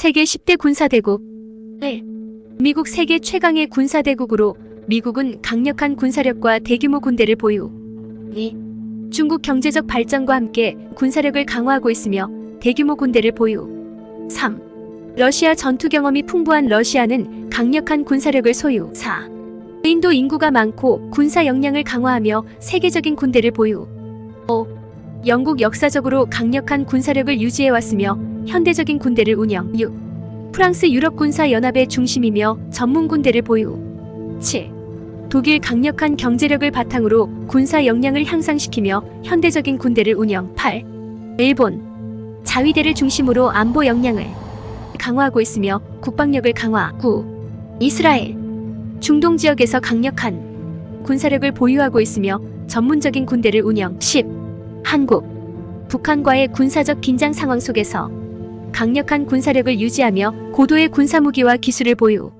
세계 10대 군사대국 1. 미국 세계 최강의 군사대국으로 미국은 강력한 군사력과 대규모 군대를 보유 2. 중국 경제적 발전과 함께 군사력을 강화하고 있으며 대규모 군대를 보유 3. 러시아 전투 경험이 풍부한 러시아는 강력한 군사력을 소유 4. 인도 인구가 많고 군사 역량을 강화하며 세계적인 군대를 보유 5. 영국 역사적으로 강력한 군사력을 유지해왔으며 현대적인 군대를 운영 6. 프랑스 유럽 군사 연합의 중심이며 전문 군대를 보유 7. 독일 강력한 경제력을 바탕으로 군사 역량을 향상시키며 현대적인 군대를 운영 8. 일본 자위대를 중심으로 안보 역량을 강화하고 있으며 국방력을 강화 9. 이스라엘 중동 지역에서 강력한 군사력을 보유하고 있으며 전문적인 군대를 운영 10. 한국 북한과의 군사적 긴장 상황 속에서 강력한 군사력을 유지하며 고도의 군사무기와 기술을 보유